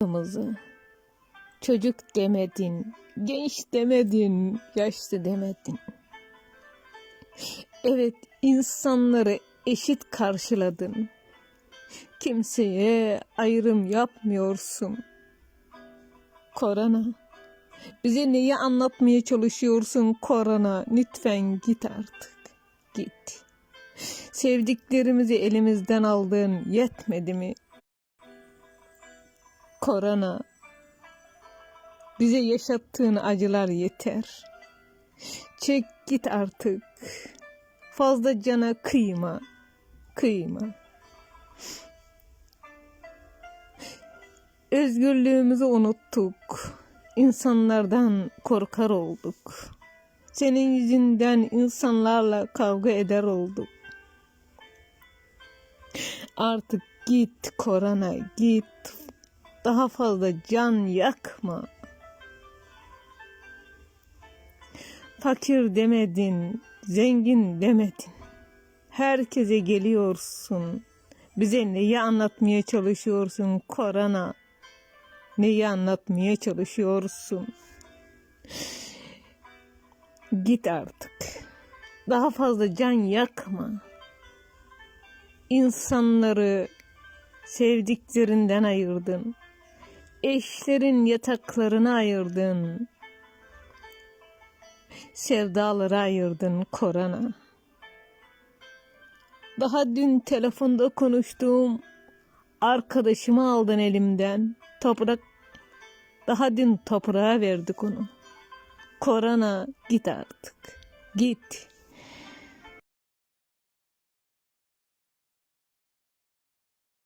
Kırmızı. Çocuk demedin, genç demedin, yaşlı demedin. Evet, insanları eşit karşıladın. Kimseye ayrım yapmıyorsun. Korona. Bize neyi anlatmaya çalışıyorsun korona? Lütfen git artık. Git. Sevdiklerimizi elimizden aldın yetmedi mi? Korona. Bize yaşattığın acılar yeter. Çek git artık. Fazla cana kıyma. Kıyma. Özgürlüğümüzü unuttuk. İnsanlardan korkar olduk. Senin yüzünden insanlarla kavga eder olduk. Artık git korona git. Daha fazla can yakma. Fakir demedin, zengin demedin. Herkese geliyorsun. Bize neyi anlatmaya çalışıyorsun korona? Neyi anlatmaya çalışıyorsun? Git artık. Daha fazla can yakma. İnsanları sevdiklerinden ayırdın. Eşlerin yataklarını ayırdın. Sevdaları ayırdın korona. Daha dün telefonda konuştuğum arkadaşımı aldın elimden. Toprak daha dün toprağa verdik onu. Korona git artık. Git.